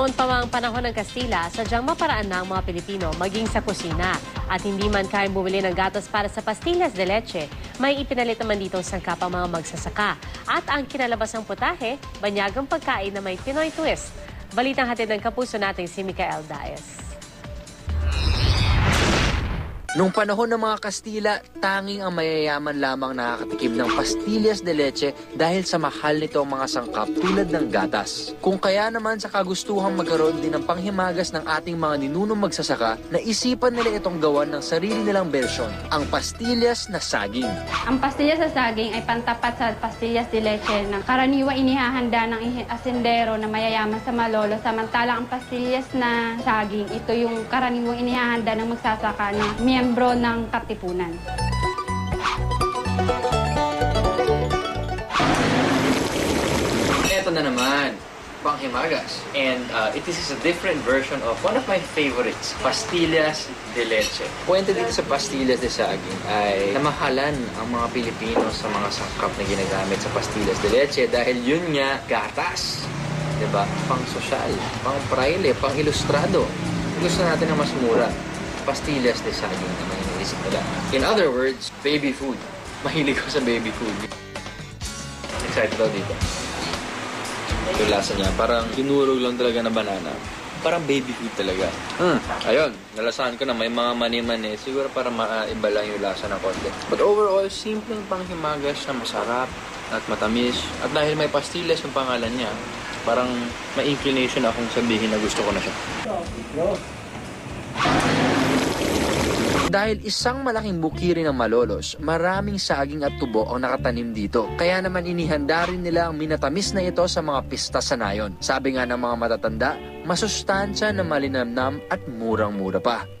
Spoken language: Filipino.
Noon pa ang panahon ng Kastila, sadyang maparaan na ang mga Pilipino maging sa kusina. At hindi man kayang bumili ng gatas para sa pastillas de leche, may ipinalit naman dito ang sangkap ang mga magsasaka. At ang kinalabas ng putahe, banyagang pagkain na may Pinoy twist. Balitang hatid ng kapuso natin si Mikael Daes. Noong panahon ng mga Kastila, tanging ang mayayaman lamang nakakatikim ng pastillas de leche dahil sa mahal nito ang mga sangkap tulad ng gatas. Kung kaya naman sa kagustuhang magkaroon din ng panghimagas ng ating mga ninunong magsasaka, naisipan nila itong gawan ng sarili nilang bersyon, ang pastillas na saging. Ang pastillas sa saging ay pantapat sa pastillas de leche na karaniwang inihahanda ng asindero na mayayaman sa malolo. Samantalang ang pastillas na saging, ito yung karaniwang inihahanda ng magsasaka na miyembro ng katipunan. Ito na naman, panghimagas. And uh, it is a different version of one of my favorites, pastillas de leche. Kwento dito sa pastillas de saging ay namahalan ang mga Pilipino sa mga sangkap na ginagamit sa pastillas de leche dahil yun nga, gatas. 'Di ba? Pang sosyal, pang praile, pang ilustrado. Gusto natin na mas mura. Pastillas de saging naman yung iniisip nila. In other words, baby food. Mahilig ko sa baby food. Excited daw dito. Yung lasa niya, parang dinurog lang talaga na banana. Parang baby food talaga. Hmm. Ayun, nalasahan ko na may mga mani-mani. Siguro para maiba lang yung lasa ng konti. But overall, simpleng panghimagas na masarap at matamis. At dahil may pastillas yung pangalan niya, parang may inclination akong sabihin na gusto ko na siya. Dahil isang malaking bukirin ng malolos, maraming saging at tubo ang nakatanim dito. Kaya naman inihanda rin nila ang minatamis na ito sa mga pista sa nayon. Sabi nga ng mga matatanda, masustansya na malinamnam at murang-mura pa.